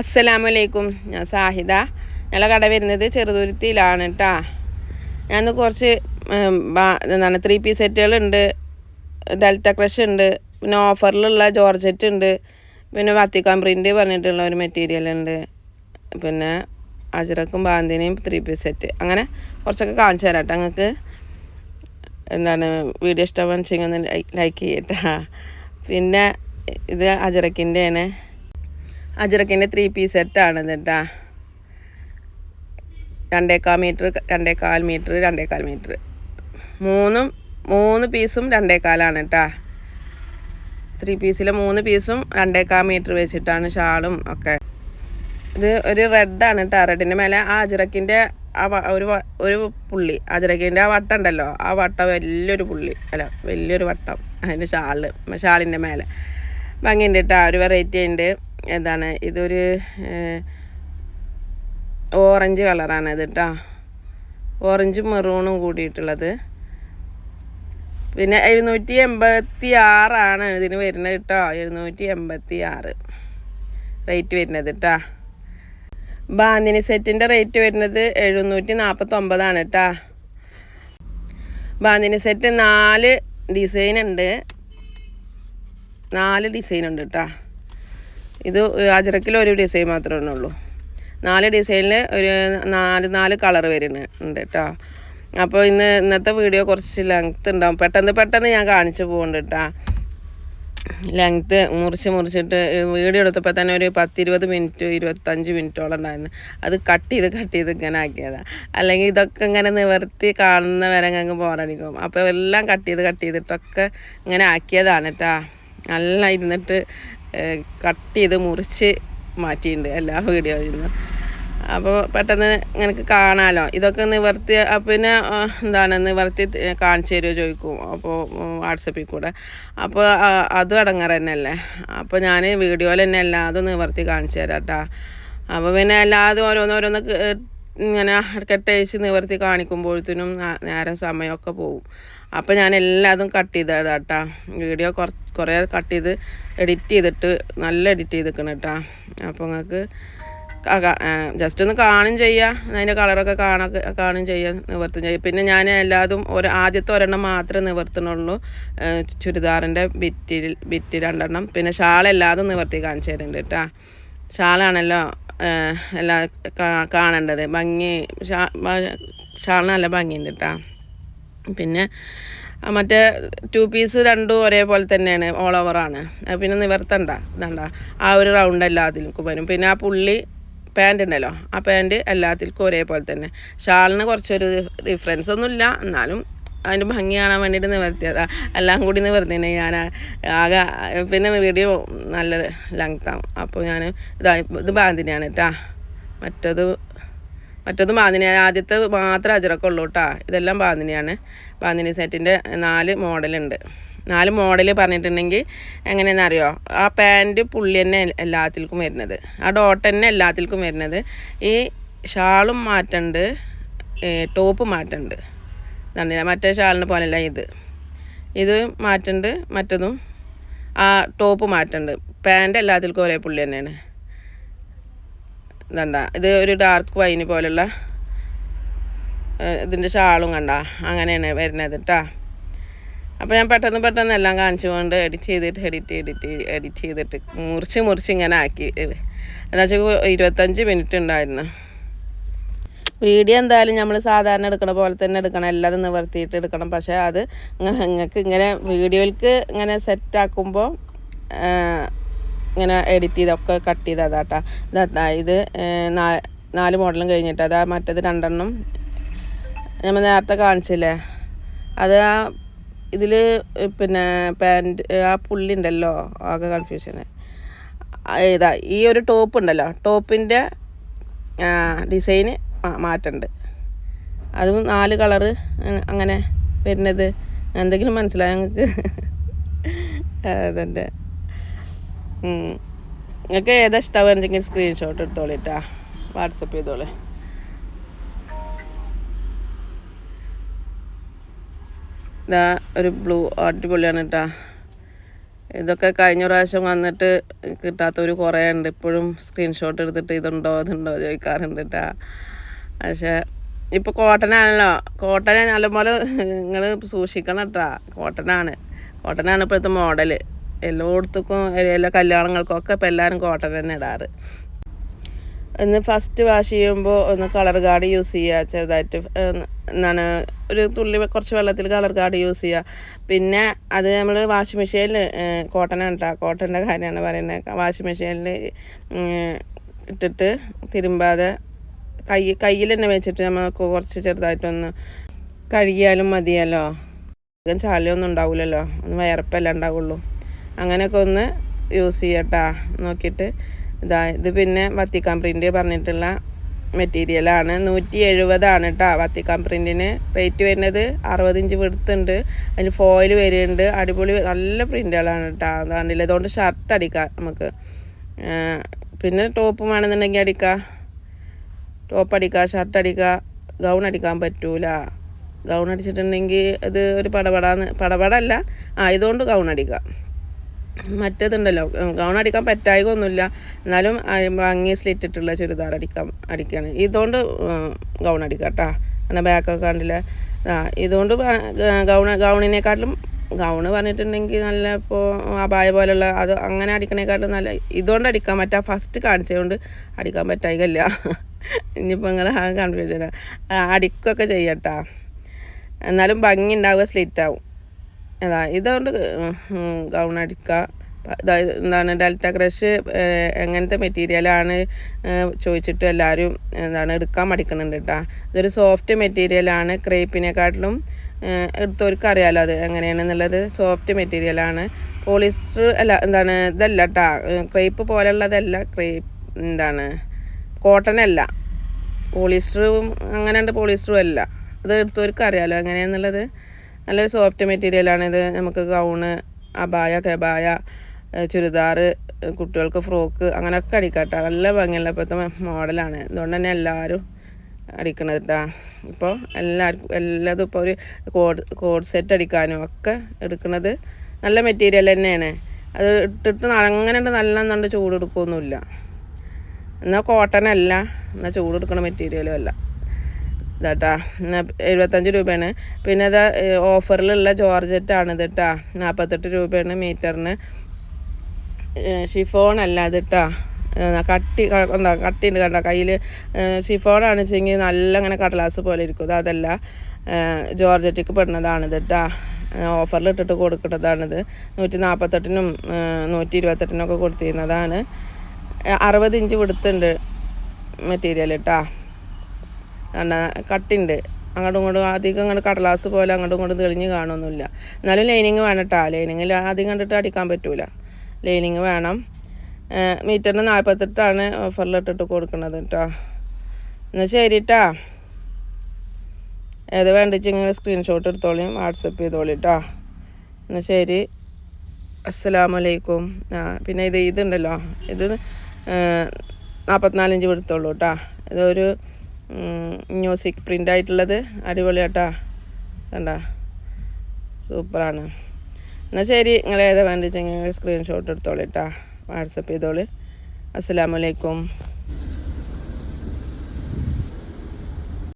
അസ്സലാമലൈക്കും. ഞാൻ സാഹിദ. ഞങ്ങളെ കട വരുന്നത് ചെറുതുരുത്തിയിലാണ് കേട്ടാ ഞാൻ കുറച്ച് എന്താണ് ത്രീ പീസ് സെറ്റുകളുണ്ട് ഡെൽറ്റ ക്രഷ് ഉണ്ട്. പിന്നെ ഓഫറിലുള്ള ജോർജറ്റ് ഉണ്ട്. പിന്നെ വത്തിക്കാൻ പ്രിന്റ് പറഞ്ഞിട്ടുള്ള ഒരു മെറ്റീരിയൽ ഉണ്ട്. പിന്നെ അജറക്കും ബാന്തിനെയും ത്രീ പീസ് സെറ്റ് അങ്ങനെ കുറച്ചൊക്കെ കാണിച്ചു തരാം കേട്ടോ നിങ്ങൾക്ക് എന്താണ് വീഡിയോ ഇഷ്ടമാണെന്ന് ഒന്ന് ലൈക്ക് ചെയ്യട്ടാ പിന്നെ ഇത് അജറക്കിന്റെയാണ് അജറക്കിന്റെ ത്രീ പീസ് സെറ്റാണ് കേട്ടാ രണ്ടേക്കാൽ മീറ്റർ രണ്ടേകാൽ മീറ്റർ രണ്ടേകാൽ മീറ്റർ മൂന്നും മൂന്ന് പീസും രണ്ടേകാലാണ് കേട്ടാ ത്രീ പീസിലെ മൂന്ന് പീസും രണ്ടേകാൽ മീറ്റർ വെച്ചിട്ടാണ് ഷാളും ഒക്കെ. ഇത് ഒരു റെഡാണ് കേട്ടോ റെഡിന്റെ മേലെ ആ അജറക്കിന്റെ ആ ഒരു ഒരു പുള്ളി. അജറക്കിന്റെ ആ വട്ടം ഉണ്ടല്ലോ. ആ വട്ടം വലിയൊരു പുള്ളി. അല്ല വലിയൊരു വട്ടം. അതിന്റെ ഷാൾ. ഷാളിന്റെ മേലെ. ഭംഗിയുണ്ട് കേട്ടോ ഒരു വെറൈറ്റി ഉണ്ട്. എന്താണ് ഇതൊരു ഓറഞ്ച് കളറാണ് ഇത് കേട്ടോ ഓറഞ്ചും മെറൂണും കൂടിയിട്ടുള്ളത്. പിന്നെ എഴുന്നൂറ്റി എൺപത്തി ആറാണ് ഇതിന് വരുന്നത് കേട്ടോ എഴുന്നൂറ്റി എൺപത്തി ആറ് റേറ്റ് വരുന്നത് കേട്ടോ ബാന്തിനി സെറ്റിന്റെ റേറ്റ് വരുന്നത് എഴുന്നൂറ്റി നാൽപ്പത്തൊമ്പതാണ് കേട്ടോ ബാന്തിനി സെറ്റ് നാല് ഡിസൈൻ ഉണ്ട്. നാല് ഡിസൈൻ ഉണ്ട് കേട്ടോ ഇത് അജറക്കിൽ ഒരു ഡിസൈൻ മാത്രമേ ഉള്ളൂ. നാല് ഡിസൈനിൽ ഒരു നാല് നാല് കളർ വരുന്നുണ്ട് കേട്ടോ അപ്പോൾ ഇന്ന് ഇന്നത്തെ വീഡിയോ കുറച്ച് ലെങ്ത് ഉണ്ടാവും. പെട്ടെന്ന് പെട്ടെന്ന് ഞാൻ കാണിച്ചു പോകുന്നുണ്ട് കേട്ടോ ലെങ്ത്ത് മുറിച്ച് മുറിച്ചിട്ട് വീഡിയോ എടുത്തപ്പോൾ തന്നെ ഒരു പത്തിരുപത് മിനിറ്റ് ഇരുപത്തഞ്ച് മിനിറ്റോളം ഉണ്ടായിരുന്നു. അത് കട്ട് ചെയ്ത് കട്ട് ചെയ്ത് ഇങ്ങനെ ആക്കിയതാണ് അല്ലെങ്കിൽ ഇതൊക്കെ ഇങ്ങനെ നിവർത്തി കാണുന്ന വരെ അങ്ങ് ബോറടിക്കും അപ്പോൾ എല്ലാം കട്ട് ചെയ്ത് കട്ട് ചെയ്തിട്ടൊക്കെ ഇങ്ങനെ ആക്കിയതാണ് കേട്ടോ നല്ല ഇരുന്നിട്ട് കട്ട് ചെയ്ത് മുറിച്ച് മാറ്റിയിട്ടുണ്ട് എല്ലാ വീഡിയോയിൽ നിന്ന് അപ്പോൾ പെട്ടെന്ന് നിനക്ക് കാണാമല്ലോ ഇതൊക്കെ നിവർത്തി പിന്നെ എന്താണ് നിവർത്തി കാണിച്ചു തരുമോ ചോദിക്കും. അപ്പോൾ വാട്സപ്പിൽ കൂടെ. അപ്പോൾ അതും അടങ്ങാറ് തന്നെയല്ലേ? അപ്പോൾ ഞാൻ വീഡിയോയിൽ തന്നെ എല്ലാതും നിവർത്തി കാണിച്ചു തരാം കേട്ടോ അപ്പോൾ പിന്നെ എല്ലാതും ഓരോന്നോരോന്ന് ഇങ്ങനെ കെട്ടഴിച്ച് നിവർത്തി കാണിക്കുമ്പോഴത്തേനും നേരം സമയമൊക്കെ പോവും. അപ്പോൾ ഞാൻ എല്ലാതും കട്ട് ചെയ്തതാണ് കേട്ടോ വീഡിയോ കുറ കുറേ കട്ട് ചെയ്ത് എഡിറ്റ് ചെയ്തിട്ട് നല്ല എഡിറ്റ് ചെയ്തിരിക്കണം കേട്ടോ അപ്പോൾ നിങ്ങൾക്ക് ജസ്റ്റ് ഒന്ന് കാണും ചെയ്യാം. അതിന്റെ കളറൊക്കെ കാണൊക്കെ കാണും ചെയ്യാം നിവർത്തും ചെയ്യാം. പിന്നെ ഞാൻ എല്ലാതും ഒരു ആദ്യത്തെ ഒരെണ്ണം മാത്രമേ നിവർത്തണുള്ളൂ ചുരിദാറിന്റെ ബിറ്റിൽ ബിറ്റ് രണ്ടെണ്ണം. പിന്നെ ഷാൾ എല്ലാതും നിവർത്തി കാണിച്ചു തരുന്നുണ്ട് കേട്ടോ ഷാളാണല്ലോ എല്ലാ കാണേണ്ടത്. ഭംഗി ഷാൾ നല്ല ഭംഗിയുണ്ട് കേട്ടോ പിന്നെ മറ്റേ ടു പീസ് രണ്ടും ഒരേപോലെ തന്നെയാണ് ഓൾ ഓവറാണ് പിന്നെ നിവർത്തണ്ട ഇതണ്ട. ആ ഒരു റൗണ്ട് എല്ലാത്തിലും വരും. പിന്നെ ആ പുള്ളി പാന്റ് ഉണ്ടല്ലോ ആ പാന്റ് എല്ലാത്തിൽക്കും ഒരേപോലെ തന്നെ. ഷാളിന് കുറച്ചൊരു ഡിഫറൻസ് ഒന്നുമില്ല എന്നാലും അതിന്റെ ഭംഗി കാണാൻ വേണ്ടിയിട്ട് നിവർത്തിയതാ. എല്ലാം കൂടി നിവർത്തിനെ ഞാൻ ആകെ പിന്നെ വീഡിയോ നല്ല ലെങ്താവും അപ്പോൾ ഞാൻ ഇതാ ഇത് ബാന്തിനെയാണ് കേട്ടാ മറ്റത് മറ്റത് ബാന്തിനി. ആദ്യത്തെ മാത്രം അജറൊക്കെ ഉള്ളൂ കേട്ടോ ഇതെല്ലാം ബാന്തിനിയാണ്. ബാന്തിനി സെറ്റിന്റെ നാല് മോഡലുണ്ട് നാല് മോഡൽ പറഞ്ഞിട്ടുണ്ടെങ്കിൽ എങ്ങനെയെന്ന് അറിയോ? ആ പാന്റ് പുള്ളി തന്നെ എല്ലാത്തിൽക്കും വരുന്നത്. ആ ഡോട്ട് തന്നെ എല്ലാത്തിൽക്കും വരുന്നത്. ഈ ഷാളും മാറ്റുണ്ട് ടോപ്പ് മാറ്റുണ്ട്. കണ്ടില്ല മറ്റേ ഷാളിന് പോലല്ല ഇത്. ഇത് മാറ്റുണ്ട് മറ്റതും ആ ടോപ്പ് മാറ്റുണ്ട്. പാന്റ് എല്ലാത്തിൽക്കും ഒരേ പുള്ളി തന്നെയാണ്. ഇതണ്ട ഇത് ഒരു ഡാർക്ക് വൈന് പോലുള്ള ഇതിന്റെ ഷാളും കണ്ട. അങ്ങനെയാണ് വരുന്നത് കേട്ടോ അപ്പോൾ ഞാൻ പെട്ടെന്ന് പെട്ടെന്ന് എല്ലാം കാണിച്ചുകൊണ്ട് എഡിറ്റ് ചെയ്തിട്ട് എഡിറ്റ് എഡിറ്റ് എഡിറ്റ് ചെയ്തിട്ട് മുറിച്ച് മുറിച്ച് ഇങ്ങനെ ആക്കി. എന്താ വെച്ചാൽ ഇരുപത്തഞ്ച് മിനിറ്റ് ഉണ്ടായിരുന്നു. വീഡിയോ എന്തായാലും നമ്മൾ സാധാരണ എടുക്കണ പോലെ തന്നെ എടുക്കണം. എല്ലാതും നിവർത്തിയിട്ട് എടുക്കണം. പക്ഷേ അത് നിങ്ങൾക്ക് ഇങ്ങനെ വീഡിയോയിൽക്ക് ഇങ്ങനെ സെറ്റാക്കുമ്പോൾ ഇങ്ങനെ എഡിറ്റ് ചെയ്തൊക്കെ കട്ട് ചെയ്ത് അതാട്ടാ. ഇത് ഏഹ്, നാല് മോഡലും കഴിഞ്ഞിട്ട് അതാ മറ്റേത് രണ്ടെണ്ണം നമ്മൾ നേരത്തെ കാണിച്ചില്ലേ? അത് ആ ഇതിൽ പിന്നെ പാന്റ് ആ പുള്ളി ഉണ്ടല്ലോ ആകെ കൺഫ്യൂഷന് ഇതാ ഈ ഒരു ടോപ്പ് ഉണ്ടല്ലോ. ടോപ്പിന്റെ ഡിസൈന് മാറ്റുണ്ട്. അതും നാല് കളറ് അങ്ങനെ വരുന്നത്. എന്തെങ്കിലും മനസ്സിലായ ഞങ്ങൾക്ക് അതെ നിങ്ങൾക്ക് ഏതാ ഇഷ്ടമാണെങ്കിൽ സ്ക്രീൻഷോട്ട് എടുത്തോളിട്ടാ വാട്സപ്പ് ചെയ്തോളെ. ഇതാ ഒരു ബ്ലൂ അടിപൊളിയാണ് കേട്ടാ ഇതൊക്കെ കഴിഞ്ഞ പ്രാവശ്യം വന്നിട്ട് കിട്ടാത്തവർ കുറേ ഉണ്ട് ഇപ്പോഴും സ്ക്രീൻഷോട്ട് എടുത്തിട്ട് ഇതുണ്ടോ അതുണ്ടോ ചോദിക്കാറുണ്ട് കേട്ടാ പക്ഷേ ഇപ്പോൾ കോട്ടനാണല്ലോ. കോട്ടനെ നല്ലപോലെ നിങ്ങൾ സൂക്ഷിക്കണം കേട്ടാ. കോട്ടനാണ്. കോട്ടനാണ് ഇപ്പോഴത്തെ മോഡൽ എല്ലായിടത്തേക്കും എല്ലാ കല്യാണങ്ങൾക്കൊക്കെ ഇപ്പോൾ എല്ലാവരും കോട്ടൺ തന്നെ ഇടാറ്. ഒന്ന് ഫസ്റ്റ് വാഷ് ചെയ്യുമ്പോൾ ഒന്ന് കളർ ഗാർഡ് യൂസ് ചെയ്യുക ചെറുതായിട്ട് എന്താണ് ഒരു തുള്ളി കുറച്ച് വെള്ളത്തിൽ കളർ ഗാർഡ് യൂസ് ചെയ്യുക പിന്നെ അത് നമ്മൾ വാഷിംഗ് മെഷീനിൽ കോട്ടൺ കേട്ടോ. കോട്ടന്റെ കാര്യമാണ് പറയുന്നത്. വാഷിംഗ് മെഷീനിൽ ഇട്ടിട്ട് തിരുമ്പാതെ കൈ കയ്യിൽ തന്നെ വെച്ചിട്ട് നമുക്ക് കുറച്ച് ചെറുതായിട്ടൊന്ന് കഴുകിയാലും മതിയല്ലോ. അധികം ചാലിയൊന്നും ഉണ്ടാവില്ലല്ലോ ഒന്ന് വയറപ്പല്ല ഉണ്ടാവുള്ളൂ. അങ്ങനെയൊക്കെ ഒന്ന് യൂസ് ചെയ്യട്ടാ. നോക്കിയിട്ട് ഇതാ ഇത് പിന്നെ വത്തിക്കാൻ പ്രിന്റ് പറഞ്ഞിട്ടുള്ള മെറ്റീരിയലാണ് നൂറ്റി എഴുപതാണ് കേട്ടോ വത്തിക്കാൻ പ്രിന്റിന് റേറ്റ് വരുന്നത് അറുപത് ഇഞ്ച് വെടുത്തുണ്ട് അതിന് ഫോയിൽ വരുന്നുണ്ട്. അടിപൊളി നല്ല പ്രിന്റുകളാണ് കേട്ടോ അതാണ്ടില്ല അതുകൊണ്ട് ഷർട്ട് അടിക്കാം നമുക്ക്. പിന്നെ ടോപ്പ് വേണമെന്നുണ്ടെങ്കിൽ അടിക്കാം. ടോപ്പ് അടിക്കുക ഷർട്ട് അടിക്കുക ഗൗൺ അടിക്കാൻ പറ്റൂല. ഗൗൺ അടിച്ചിട്ടുണ്ടെങ്കിൽ അത് ഒരു പടപടാന്ന് പടപടല്ല ആ ഇതുകൊണ്ട് ഗൗൺ അടിക്കുക മറ്റേതുണ്ടല്ലോ ഗൗൺ അടിക്കാൻ പറ്റായകൊന്നുമില്ല എന്നാലും ഭംഗി സ്ലിറ്റിട്ടുള്ള ചുരിദാർ അടിക്കാൻ അടിക്കുകയാണ് ഇതുകൊണ്ട് ഗൗൺ അടിക്കുക കേട്ടോ അങ്ങനെ ബാക്കൊക്കെ കണ്ടില്ല? ആ ഇതുകൊണ്ട് ഗൗൺ ഗൗണിനെക്കാട്ടിലും ഗൗണ് പറഞ്ഞിട്ടുണ്ടെങ്കിൽ നല്ല ഇപ്പോൾ അപായ പോലുള്ള അത് അങ്ങനെ അടിക്കണേക്കാട്ടും നല്ല ഇതുകൊണ്ട് അടിക്കാൻ പറ്റുക ഫസ്റ്റ് കാണിച്ചതുകൊണ്ട് അടിക്കാൻ പറ്റായികല്ല ഇനിയിപ്പോൾ നിങ്ങൾ ആ കൺഫ്യൂഷൻ അടിക്കൊക്കെ ചെയ്യട്ടാ. എന്നാലും ഭംഗി ഉണ്ടാവുക സ്ലിറ്റ് ആവും അതാ ഇതുകൊണ്ട് ഗൗൺ അടിക്കുക എന്താണ് ഡെൽറ്റ ക്രഷ് എങ്ങനത്തെ മെറ്റീരിയലാണ് ചോദിച്ചിട്ട് എല്ലാവരും എന്താണ് എടുക്കാൻ മടിക്കുന്നുണ്ട് കേട്ടോ ഇതൊരു സോഫ്റ്റ് മെറ്റീരിയലാണ് ക്രേപ്പിനെക്കാട്ടിലും എടുത്തവർക്ക് അറിയാലോ അത് എങ്ങനെയാണെന്നുള്ളത്. സോഫ്റ്റ് മെറ്റീരിയലാണ് പോളിസ്റ്റർ അല്ല എന്താണ് ഇതല്ല കേട്ടോ ക്രേപ്പ് പോലെയുള്ളതല്ല ക്രേപ്പ് എന്താണ് കോട്ടൺ അല്ല പോളിസ്റ്ററും അങ്ങനെ ഉണ്ട് പോളിസ്റ്ററും അല്ല. അത് എടുത്തവർക്ക് അറിയാമല്ലോ എങ്ങനെയാണെന്നുള്ളത് നല്ലൊരു സോഫ്റ്റ് മെറ്റീരിയലാണ് ഇത്. നമുക്ക് ഗൗണ് അബായ കെബായ ചുരിദാർ കുട്ടികൾക്ക് ഫ്രോക്ക് അങ്ങനെയൊക്കെ അടിക്കാട്ടോ. കേട്ടോ നല്ല ഭംഗിയുള്ള ഇപ്പോഴത്തെ മോഡലാണ്. അതുകൊണ്ട് തന്നെ എല്ലാവരും അടിക്കണത് കേട്ടോ ഇപ്പോൾ എല്ലാവർക്കും എല്ലാതും ഇപ്പോൾ ഒരു കോഡ് കോഡ് സെറ്റ് അടിക്കാനും ഒക്കെ എടുക്കുന്നത് നല്ല മെറ്റീരിയൽ തന്നെയാണ്. അത് ഇട്ടിട്ട് അങ്ങനെ നല്ല നല്ല ചൂട് എടുക്കുകയൊന്നുമില്ല എന്നാൽ കോട്ടൺ അല്ല എന്നാൽ ചൂട് എടുക്കണ മെറ്റീരിയലും അല്ല. ഇതാട്ടാ. എഴുപത്തഞ്ച് രൂപയാണ്. പിന്നെ അത് ഓഫറിലുള്ള ജോർജറ്റാണ് ഇത് കേട്ടാ നാൽപ്പത്തെട്ട് രൂപയാണ് മീറ്ററിന്. ഷിഫോൺ അല്ല ഇതിട്ടാ കേട്ടാ എന്താ കട്ടി ഉണ്ട് കണ്ട കയ്യിൽ ഷിഫോണാണ് വെച്ചെങ്കിൽ നല്ല അങ്ങനെ കടലാസ് പോലെ ഇരിക്കും. അതല്ല. ജോർജറ്റിക്ക് പെടുന്നതാണിത് കേട്ടാ ഓഫറിൽ ഇട്ടിട്ട് കൊടുക്കുന്നതാണിത്. നൂറ്റി നാൽപ്പത്തെട്ടിനും നൂറ്റി ഇരുപത്തെട്ടിനൊക്കെ കൊടുത്തിരുന്നതാണ്. അറുപത് ഇഞ്ച് വിടുത്തുണ്ട് മെറ്റീരിയൽ കേട്ടാ കട്ടുണ്ട്. അങ്ങോട്ടും ഇങ്ങോട്ടും അധികം അങ്ങോട്ട് കടലാസ് പോലെ അങ്ങോട്ടും ഇങ്ങോട്ടും തെളിഞ്ഞ് കാണുമൊന്നുമില്ല എന്നാലും ലൈനിങ് വേണം കേട്ടോ ലൈനിങ്ങിൽ അധികം കണ്ടിട്ട് അടിക്കാൻ പറ്റൂല. ലൈനിങ് വേണം. മീറ്ററിന് നാൽപ്പത്തെട്ടാണ് ഓഫറിൽ ഇട്ടിട്ട് കൊടുക്കുന്നത് കേട്ടോ എന്നാൽ ശരി കേട്ടാ ഏത് വേണ്ടിച്ചെങ്കിൽ സ്ക്രീൻഷോട്ട് എടുത്തോളിയും വാട്സപ്പ് ചെയ്തോളി കേട്ടോ എന്നാൽ ശരി. അസ്സലാമലൈക്കും ആ പിന്നെ ഇത് ഇതുണ്ടല്ലോ. ഇത് നാൽപ്പത്തിനാല് ഇഞ്ച് എടുത്തോളൂ കേട്ടോ ഇതൊരു മ്യൂസിക് പ്രിന്റ് ആയിട്ടുള്ളത് അടിപൊളിയാട്ടാ. കണ്ട. സൂപ്പറാണ്. എന്നാൽ ശരി. നിങ്ങൾ ഏതാ വേണ്ടിച്ചെങ്കിൽ സ്ക്രീൻഷോട്ട് എടുത്തോളൂ കേട്ടോ വാട്സപ്പ് ചെയ്തോളൂ. അസ്സലാമലൈക്കും